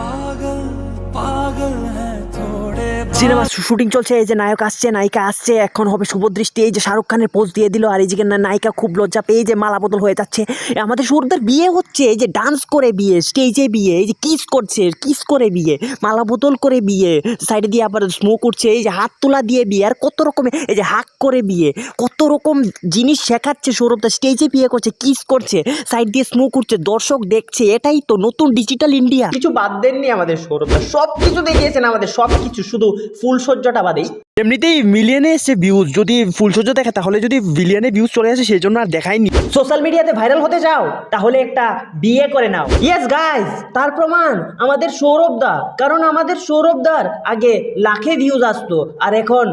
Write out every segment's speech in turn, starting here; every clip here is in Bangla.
पागल पागल है সিনেমা শুটিং চলছে, এই যে নায়ক আসছে, নায়িকা আসছে, এখন হবে শুভদৃষ্টি, এই যে শাহরুখ খানের পোজ দিয়ে দিল, আর এই যে নায়িকা খুব লজ্জা পেয়ে যে মালা বদল হয়ে যাচ্ছে। আমাদের সৌরভদার বিয়ে হচ্ছে, এই যে ডান্স করে বিয়ে স্টেজে বিয়ে, এই যে কিস করছে কিস করে বিয়ে, মালা বদল করে বিয়ে সাইডে দিয়ে আবার স্মোক করছে এই যে হাত তোলা দিয়ে বিয়ে, আর কত রকমের, এই যে হাক করে বিয়ে, কত রকম জিনিস শেখাচ্ছে সৌরভদা স্টেজে বিয়ে করছে কিস করছে সাইড দিয়ে স্মোক করছে দর্শক দেখছে, এটাই তো নতুন ডিজিটাল ইন্ডিয়া কিছু বাদ দেননি আমাদের সৌরভদা সব কিছু দেখিয়েছেন আমাদের সব কিছু শুধু ফুল সজ্জাটা বাদেই। এমনিতেই মিলিয়নে এসে ভিউজ যদি ফুলসজ্জা দেখে তাহলে যদি বিলিয়নে ভিউজ চলে আসে সেই জন্য আর দেখায়নি। সোশ্যাল মিডিয়াতে ভাইরাল হতে চাও তাহলে একটা বিয়ে করে নাও। ইয়েস গাইস তার প্রমাণ আমাদের সৌরভ দা কারণ আমাদের সৌরভ দার আগে লাখে ভিউজ আসতো আর এখন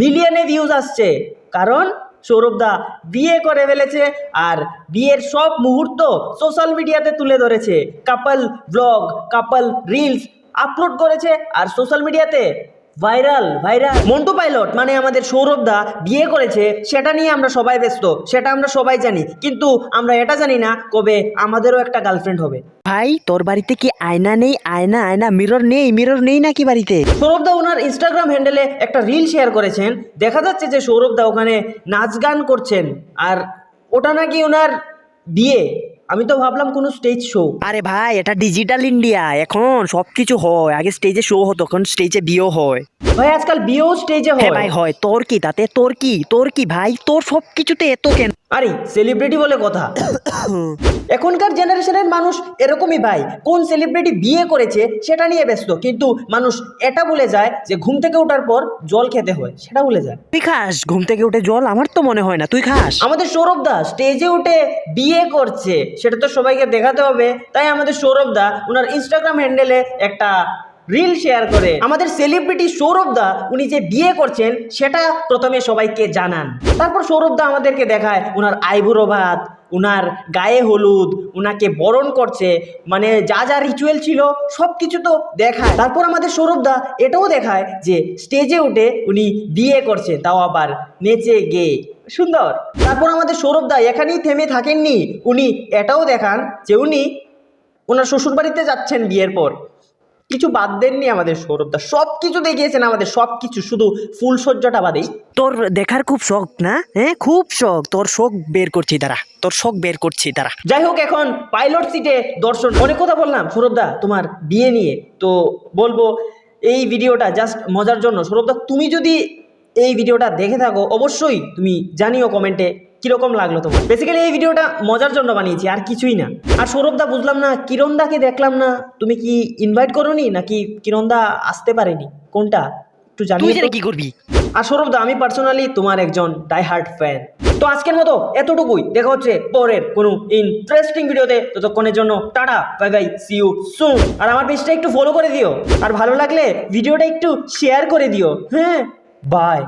মিলিয়নে ভিউজ আসছে। কারণ সৌরভদা বিয়ে করে ফেলেছে আর বিয়ের সব মুহূর্ত সোশ্যাল মিডিয়াতে তুলে ধরেছে। Couple blog couple reels upload করেছে আর সোশ্যাল মিডিয়াতে ভাইরাল ভাইরাল। মন্টু পাইলট মানে আমাদের সৌরভ দা বিয়ে করেছে সেটা নিয়ে আমরা সবাই ব্যস্ত সেটা আমরা সবাই জানি কিন্তু আমরা এটা জানি না কবে আমাদেরও একটা গার্লফ্রেন্ড হবে। ভাই তোর বাড়িতে কি আয়না নেই? আয়না আয়না মিরর নেই মিরর নেই নাকি বাড়িতে? সৌরভ দা ওনার ইনস্টাগ্রাম হ্যান্ডেলে একটা রিল শেয়ার করেছেন দেখা যাচ্ছে যে সৌরভ দা ওখানে নাচ গান করছেন আর ওটা নাকি ওনার বিয়ে। আমি তো ভাবলাম কোনো স্টেজ শো আরে ভাই এটা ডিজিটাল ইন্ডিয়া এখন সব কিছু হয়। আগে স্টেজে শো হতো এখন স্টেজে বিয়ে হয়। ভাই আজকাল বিয়েও স্টেজে হ্যাঁ হয়। ভাই হয়। তোর কি? তাতে তোর কি? তোর কি ভাই? তোর সব কিছুতে এত কেন? আরে সেলিব্রিটি বলে কথা। এখনকার জেনারেশনের মানুষ এরকমই ভাই। কোন সেলিব্রিটি বিয়ে করেছে সেটা নিয়ে ব্যস্ত। কিন্তু মানুষ এটা ভুলে যায় যে ঘুম থেকে ওঠার পর জল খেতে হয় সেটা ভুলে যায়। তুই খাস? ঘুম থেকে উঠে জল? আমার তো মনে হয় না। তুই খাস? আমাদের সৌরভ দা স্টেজে উঠে বিয়ে করছে। সেটা তো সবাইকে দেখাতে হবে। তাই আমাদের সৌরভ দা ওনার ইনস্টাগ্রাম হ্যান্ডেলে একটা রিল শেয়ার করে। আমাদের সেলিব্রিটি সৌরভ দা উনি যে বিয়ে করছেন, সেটা প্রথমে সবাইকে জানান। তারপর সৌরভ দা আমাদেরকে দেখায় ওনার আইবুড়ো ভাত উনার গায়ে হলুদ, উনাকে বরণ করছে মানে যা যা রিচুয়াল ছিল, সব কিছু তো দেখায়। তারপর আমাদের সৌরভ দা এটাও দেখায় যে স্টেজে উঠে উনি বিয়ে করছে, তাও আবার নেচে গেয়ে। সুন্দর। তারপর আমাদের সৌরভ দা এখানেই থেমে থাকেননি, উনি এটাও দেখান যে উনি ওনার শ্বশুরবাড়িতে যাচ্ছেন বিয়ের পর। কিছু বাদ দেননি আমাদের সৌরভদা সব কিছু দেখিয়েছেন আমাদের সব কিছু। শুধু ফুল সজ্জাটা বাদেই। তোর দেখার খুব শখ না? হ্যাঁ খুব শখ। তোর শখ বের করছি তারা তোর শখ বের করছি তারা যাই হোক এখন পাইলট সিটে দর্শন। অনেক কথা বললাম সৌরভদা তোমার বিয়ে নিয়ে। তো বলব এই ভিডিওটা জাস্ট মজার জন্য। সৌরভদা তুমি যদি এই ভিডিওটা দেখে থাকো অবশ্যই তুমি জানিও কমেন্টে কীরকম লাগল তোমার? বেসিক্যালি এই ভিডিওটা মজার জন্য বানিয়েছি আর কিছুই না। আর সৌরভদা বুঝলাম না কিরণদাকে দেখলাম না। তুমি কি ইনভাইট করোনি নাকি কিরণদা আসতে পারেনি? কোনটা? একটু তুই জানিয়ে। কি করবি? আর সৌরভদা আমি পার্সোনালি তোমার একজন ডাই হার্ট ফ্যান তো আজকের মতো এতটুকুই। দেখা হচ্ছে পরের কোনো ইন্টারেস্টিং ভিডিওতে ততক্ষণের জন্য tata bye bye see you soon আর আমার পেজটা একটু ফলো করে দিও। আর ভালো লাগলে ভিডিওটা একটু শেয়ার করে দিও। হ্যাঁ বাই